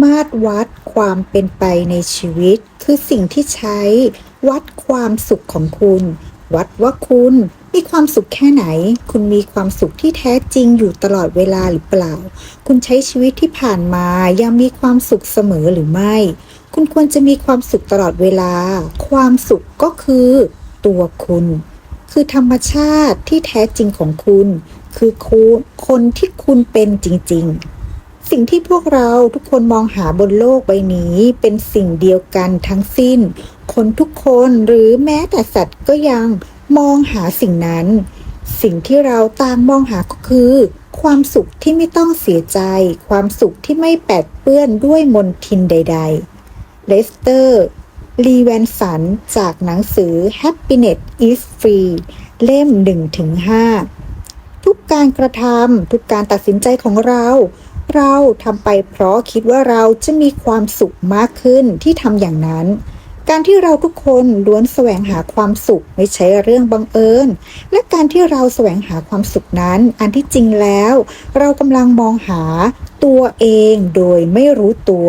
มาตรวัดความเป็นไปในชีวิต คือสิ่งที่ใช้ วัดความสุขของคุณ วัดว่าคุณมีความสุขแค่ไหน คุณมีความสุขที่แท้จริงอยู่ตลอดเวลาหรือเปล่า คุณใช้ชีวิตที่ผ่านมายังมีความสุขเสมอหรือไม่ คุณควรจะมีความสุขตลอดเวลา ความสุขก็คือ ตัวคุณ คือธรรมชาติที่แท้จริงของคุณ คือคุณคนที่คุณเป็นจริง ๆ สิ่งที่พวกเราทุกคนมองหาบนโลกใบนี้เป็นสิ่งเดียวกันทั้งสิ้น คนทุกคนหรือแม้แต่สัตว์ก็ยังมองหาสิ่งนั้น สิ่งที่เราต่างมองหาก็คือ ความสุขที่ไม่ต้องเสียใจ ความสุขที่ไม่แปดเปื้อนด้วยมนทินใด ๆ เลสเตอร์ ลีแวนสัน จากหนังสือ Happiness is Free เล่ม 1-5 ทุกการกระทำทุกการตัดสินใจของเรา เราทำไปเพราะคิดว่าเราจะมีความสุขมากขึ้นที่ทำอย่างนั้น การที่เราทุกคนล้วนแสวงหาความสุขไม่ใช่เรื่องบังเอิญ และการที่เราแสวงหาความสุขนั้น อันที่จริงแล้ว เรากำลังมองหาตัวเองโดยไม่รู้ตัว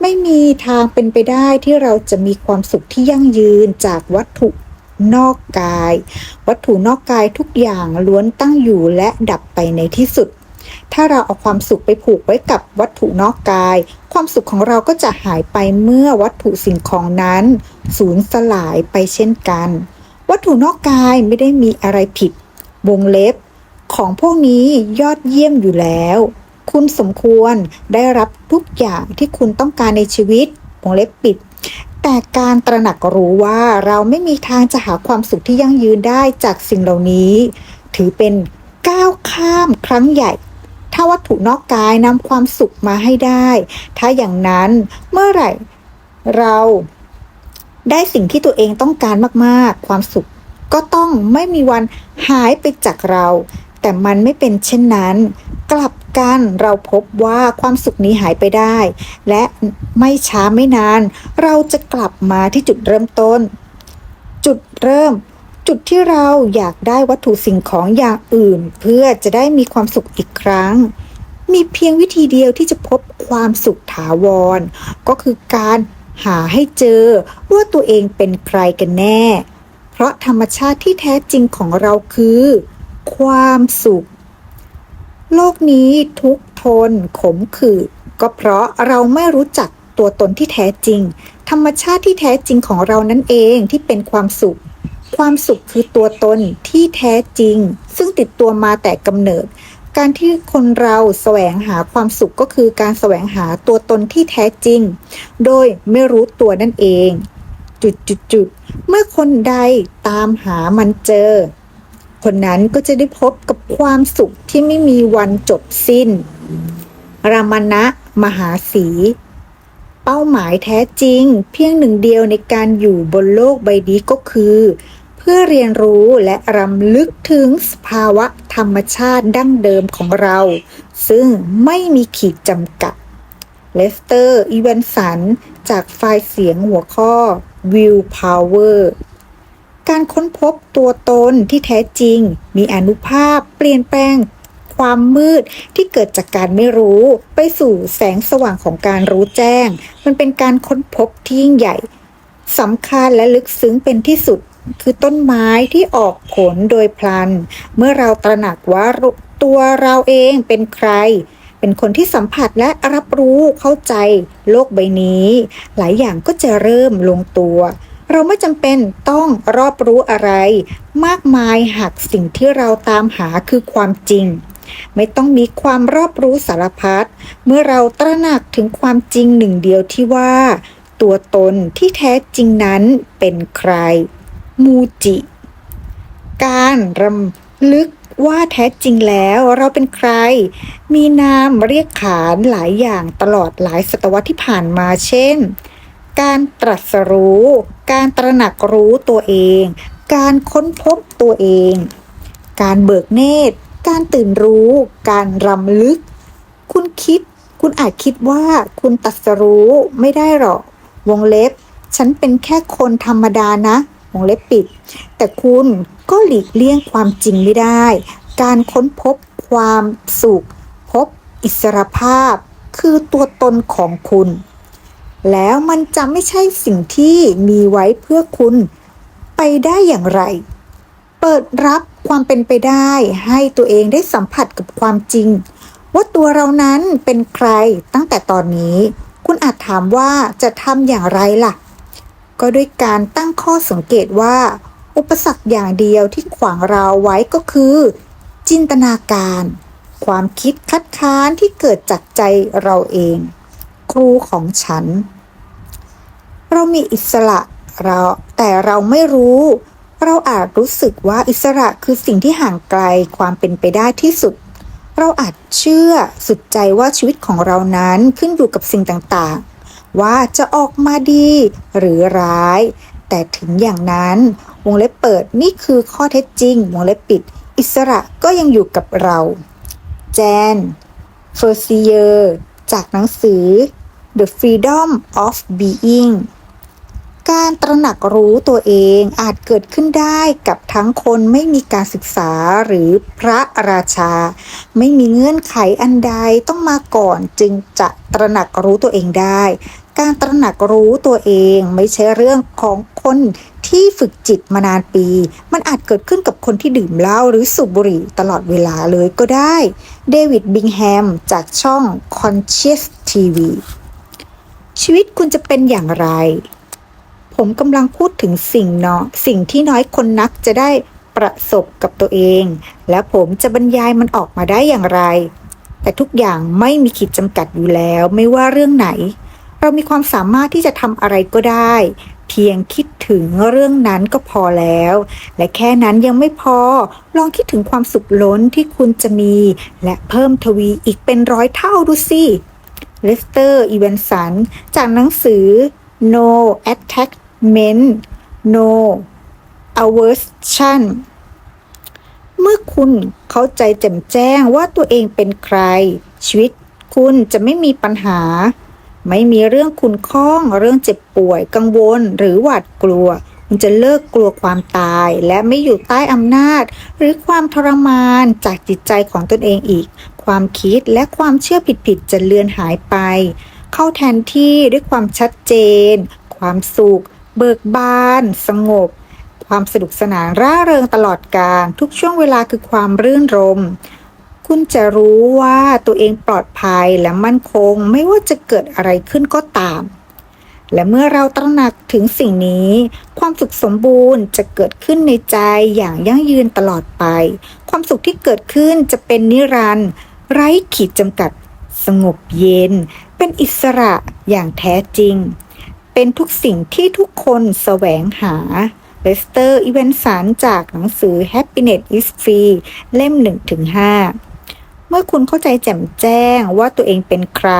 ไม่มีทางเป็นไปได้ที่เราจะมีความสุขที่ยั่งยืนจากวัตถุนอกกาย วัตถุนอกกายทุกอย่างล้วนตั้งอยู่และดับไปในที่สุด ถ้าเราเอาความสุขไปผูกไว้กับวัตถุนอกกาย ความสุขของเราก็จะหายไปเมื่อวัตถุสิ่งของนั้น สูญสลายไปเช่นกัน วัตถุนอกกายไม่ได้มีอะไรผิด วงเล็บ ของพวกนี้ยอดเยี่ยมอยู่แล้ว คุณสมควรได้รับทุกอย่างที่คุณต้องการในชีวิต วงเล็บปิด แต่การตระหนักรู้ว่าเราไม่มีทางจะหาความสุขที่ยั่งยืนได้จากสิ่งเหล่านี้ ถือเป็นก้าวข้ามครั้งใหญ่ ถ้าวัตถุนอกกายนำความสุขมาให้ได้ ถ้าอย่างนั้นเมื่อไหร่เราได้สิ่งที่ตัวเองต้องการมากๆ ความสุขก็ต้องไม่มีวันหายไปจากเรา แต่มันไม่เป็นเช่นนั้น กลับกันเราพบว่าความสุขนี้หายไปได้ และไม่ช้าไม่นาน เราจะกลับมาที่จุดเริ่มต้น จุดเริ่ม จุดที่เราอยากได้วัตถุสิ่งของอย่างอื่น เพื่อจะได้มีความสุขอีกครั้ง มีเพียงวิธีเดียวที่จะพบความสุขถาวร ก็คือการหาให้เจอว่าตัวเองเป็นใครกันแน่ เพราะธรรมชาติที่แท้จริงของเราคือ ความสุข โลกนี้ทุกทนขมขื่นก็เพราะเราไม่รู้จักตัวตนที่แท้จริง ธรรมชาติที่แท้จริงของเรานั่นเองที่เป็นความสุข ความสุขคือตัวตนที่แท้จริง ซึ่งติดตัวมาแต่กำเนิด การที่คนเราแสวงหาความสุขก็คือการแสวงหาตัวตนที่แท้จริง โดยไม่รู้ตัวนั่นเอง จุดจุดจุดเมื่อคนใดตามหามันเจอ คนนั้นก็จะได้พบกับความสุขที่ไม่มีวันจบสิ้น รามณะมหาสีเป้าหมายแท้จริง เพียงหนึ่งเดียวในการอยู่บนโลกใบนี้ก็คือ พื่อเรียนรู้และรำลึกถึงสภาวะธรรมชาติดั้งเดิมของเรา ซึ่งไม่มีขีดจำกัด เลสเตอร์ อีเวนสัน จากไฟล์เสียงหัวข้อ Will Power การค้นพบตัวตนที่แท้จริง มีอนุภาพเปลี่ยนแปลงความมืดที่เกิดจากการไม่รู้ไปสู่แสงสว่างของการรู้แจ้ง มันเป็นการค้นพบที่ยิ่งใหญ่สำคัญและลึกซึ้งเป็นที่สุด คือต้นไม้ที่ออกผลโดยพลัน เมื่อเราตระหนักว่าตัวเราเองเป็นใคร เป็นคนที่สัมผัสและรับรู้เข้าใจโลกใบนี้ หลายอย่างก็จะเริ่มลงตัว เราไม่จำเป็นต้องรอบรู้อะไร มากมายหากสิ่งที่เราตามหาคือความจริงไม่ต้องมีความรอบรู้สารพัด เมื่อเราตระหนักถึงความจริงหนึ่งเดียวที่ว่า ตัวตนที่แท้จริงนั้นเป็นใคร มูจิ การรำลึกว่าแท้จริงแล้วเราเป็นใคร มีนามเรียกขานหลายอย่างตลอดหลายศตวรรษที่ผ่านมาเช่น การตรัสรู้ การตระหนักรู้ตัวเอง การค้นพบตัวเอง การเบิกเนตร การตื่นรู้ การรำลึก คุณคิด คุณอาจคิดว่าคุณตรัสรู้ไม่ได้หรอก วงเล็บ ฉันเป็นแค่คนธรรมดานะ วงเล็บปิด แต่คุณก็หลีกเลี่ยงความจริงไม่ได้ การค้นพบความสุข พบอิสรภาพ คือตัวตนของคุณ แล้วมันจะไม่ใช่สิ่งที่มีไว้เพื่อคุณไปได้อย่างไร เปิดรับความเป็นไปได้ให้ตัวเองได้สัมผัสกับความจริง ว่าตัวเรานั้นเป็นใครตั้งแต่ตอนนี้ คุณอาจถามว่าจะทำอย่างไรล่ะ ก็ด้วยการตั้งข้อสังเกตว่า อุปสรรคอย่างเดียวที่ขวางเราไว้ก็คือ จินตนาการ ความคิดคัดค้านที่เกิดจากใจเราเอง ครูของฉัน เรามีอิสระเราแต่เราไม่รู้ เราอาจรู้สึกว่าอิสระคือสิ่งที่ห่างไกลความเป็นไปได้ที่สุด เราอาจเชื่อสุดใจว่าชีวิตของเรานั้นขึ้นอยู่กับสิ่งต่างๆ ว่าจะออกมาดีหรือร้าย แต่ถึงอย่างนั้นวงเล็บเปิดนี่คือข้อเท็จจริง วงเล็บปิด อิสระก็ยังอยู่กับเรา แจนเฟอร์ซิเยอร์จากหนังสือ The Freedom of Being การตระหนักรู้ตัวเองอาจเกิดขึ้นได้กับทั้งคนไม่มีการศึกษาหรือพระราชา ไม่มีเงื่อนไขอันใดต้องมาก่อนจึงจะตระหนักรู้ตัวเองได้ การตระหนักรู้ตัวเองไม่ใช่เรื่องของคนที่ฝึกจิตมานานปี มันอาจเกิดขึ้นกับคนที่ดื่มเหล้าหรือสูบบุหรี่ตลอดเวลาเลยก็ได้ เดวิดบิงแฮม จากช่อง Conscious TV ชีวิตคุณจะเป็นอย่างไร ผมกำลังพูดถึงสิ่งเนาะสิ่งที่น้อยคนนักจะได้ประสบกับตัวเอง และผมจะบรรยายมันออกมาได้อย่างไร แต่ทุกอย่างไม่มีขีดจำกัดอยู่แล้ว ไม่ว่าเรื่องไหน เรามีความสามารถที่จะทำอะไรก็ได้ เพียงคิดถึงเรื่องนั้นก็พอแล้ว และแค่นั้นยังไม่พอ ลองคิดถึงความสุขล้นที่คุณจะมี และเพิ่มทวีอีกเป็นร้อยเท่าดูสิเลสเตอร์อีเวนสันจากหนังสือ No Attachment No Aversion เมื่อคุณเข้าใจแจ่มแจ้งว่าตัวเองเป็นใคร ชีวิตคุณจะไม่มีปัญหา ไม่มีเรื่องคุณข้อง เรื่องเจ็บป่วย กังวล หรือหวาดกลัว คุณจะเลิกกลัวความตาย และไม่อยู่ใต้อำนาจ หรือความทรมานจากจิตใจของตนเองอีก ความคิดและความเชื่อผิดๆจะเลือนหายไป เข้าแทนที่ด้วยความชัดเจน ความสุข เบิกบาน สงบ ความสนุกสนานร่าเริงตลอดการทุกช่วงเวลาคือความรื่นรม คุณจะรู้ว่าตัวเองปลอดภัยและมั่นคงไม่ว่าจะเกิดอะไรขึ้นก็ตาม และเมื่อเราตระหนักถึงสิ่งนี้ ความสุขสมบูรณ์จะเกิดขึ้นในใจอย่างยั่งยืนตลอดไป ความสุขที่เกิดขึ้นจะเป็นนิรันดร์ไร้ขีดจำกัด สงบเย็น เป็นอิสระอย่างแท้จริง เป็นทุกสิ่งที่ทุกคนแสวงหาเลสเตอร์อีเวนสันจากหนังสือ Happiness is Free เล่ม 1-5 เมื่อคุณเข้าใจแจ่มแจ้งว่าตัวเองเป็นใคร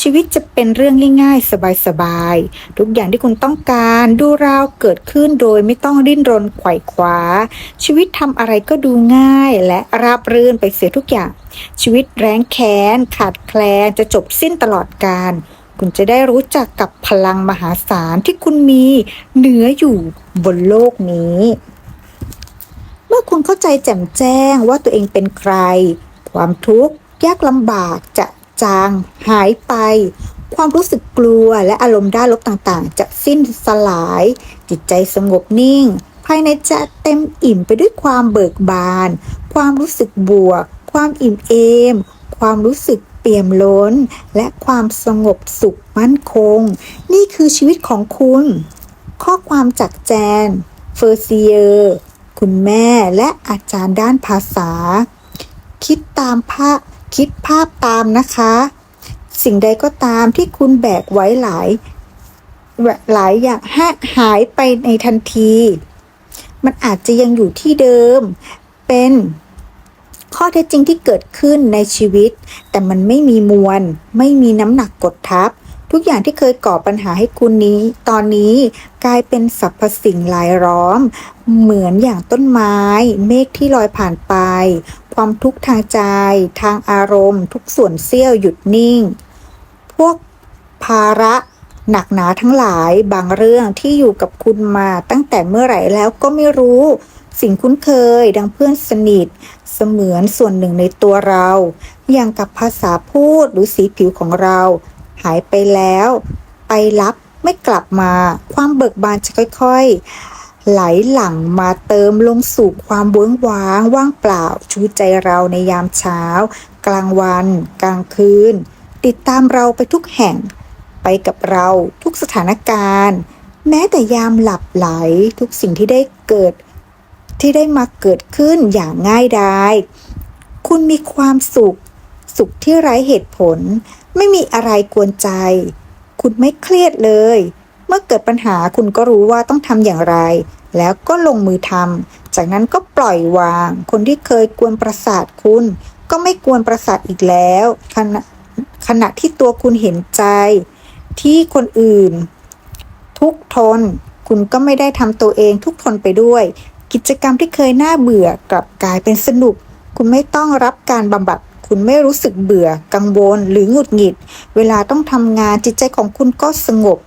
ชีวิตจะเป็นเรื่องง่ายๆ สบายๆ ทุกอย่างที่คุณต้องการดูราวเกิดขึ้นโดยไม่ต้องดิ้นรนไขว่คว้า ชีวิตทำอะไรก็ดูง่ายและราบรื่นไปเสียทุกอย่าง ชีวิตแรงแค้น ขาดแคลนจะจบสิ้นตลอดกาลคุณจะได้รู้จักกับพลังมหาศาลที่คุณมีเหนืออยู่บนโลกนี้ เมื่อคุณเข้าใจแจ่มแจ้งว่าตัวเองเป็นใคร ความทุกข์ยากลำบากจะจางหายไป ความรู้สึกกลัวและอารมณ์ด้านลบต่างๆ จะสิ้นสลาย จิตใจสงบนิ่ง ภายในจะเต็มอิ่มไปด้วยความเบิกบาน ความรู้สึกบวก ความอิ่มเอม ความรู้สึกเปี่ยมล้น และความสงบสุขมั่นคง นี่คือชีวิตของคุณ ข้อความจากแจน เฟอร์เซียร์คุณแม่และอาจารย์ด้านภาษา คิดตามภาพคิดภาพตามนะคะ สิ่งใดก็ตามที่คุณแบกไว้หลาย หลายอย่างหาหายไปในทันที มันอาจจะยังอยู่ที่เดิม เป็นข้อเท็จจริงที่เกิดขึ้นในชีวิต แต่มันไม่มีมวล ไม่มีน้ำหนักกดทับ ทุกอย่างที่เคยก่อปัญหาให้คุณนี้ ตอนนี้กลายเป็นสรรพสิ่งรายล้อม เหมือนอย่างต้นไม้ เมฆที่ลอยผ่านไป ความทุกข์ทางใจ ทางอารมณ์ ทุกส่วนเสี้ยวหยุดนิ่ง พวกภาระหนักหนาทั้งหลายบางเรื่องที่อยู่กับคุณมาตั้งแต่เมื่อไหร่แล้วก็ไม่รู้ สิ่งคุ้นเคยดังเพื่อนสนิท เสมือนส่วนหนึ่งในตัวเรา อย่างกับภาษาพูดหรือสีผิวของเรา หายไปแล้ว ไปรับไม่กลับมา ความเบิกบานจะค่อยๆ ไหลหลั่งมาเติมลงสู่ความเบื้องว้าง ว่างเปล่าชูใจเราในยามเช้า กลางวัน กลางคืน ติดตามเราไปทุกแห่ง ไปกับเราทุกสถานการณ์ แม้แต่ยามหลับไหลทุกสิ่งที่ได้เกิด ที่ได้มาเกิดขึ้นอย่างง่ายดายคุณมีความสุข สุขที่ไร้เหตุผล ไม่มีอะไรกวนใจ คุณไม่เครียดเลย เมื่อเกิดปัญหาคุณก็รู้ว่าต้องทำอย่างไร แล้วก็ลงมือทำจากนั้นก็ปล่อยวาง คนที่เคยกวนประสาทคุณ ก็ไม่กวนประสาทอีกแล้วขณะขณะที่ตัวคุณเห็นใจ ที่คนอื่น ทุกทน คุณก็ไม่ได้ทำตัวเองทุกทนไปด้วย กิจกรรมที่เคยน่าเบื่อกลับกลายเป็นสนุก คุณไม่ต้องรับการบำบัดคุณไม่รู้สึกเบื่อ กังวล หรือหงุดหงิด เวลาต้องทำงานจิตใจของคุณก็สงบ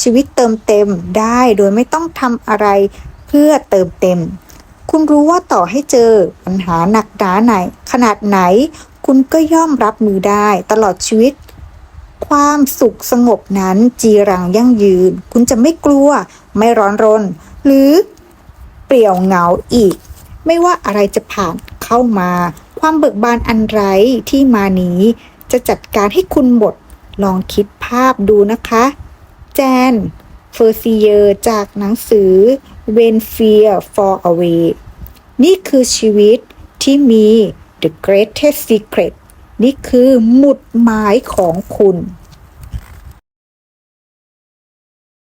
ชีวิตเติมเต็มได้โดยไม่ต้องทำอะไรเพื่อเติมเต็ม คุณรู้ว่าต่อให้เจอปัญหาหนักหนาไหน ขนาดไหน คุณก็ย่อมรับมือได้ตลอดชีวิต ความสุขสงบนั้นจีรังยั่งยืน คุณจะไม่กลัว ไม่ร้อนรน หรือเปลี่ยวเหงาอีก ไม่ว่าอะไรจะผ่านเข้ามา ความเบิกบานอันไร้ที่มานี้ จะจัดการให้คุณหมดลองคิดภาพดูนะคะ แจนเฟอร์ซีเยอร์จากหนังสือ When Fear Fall Away นี่คือชีวิตที่มี The Greatest Secret นี่คือหมุดหมายของคุณ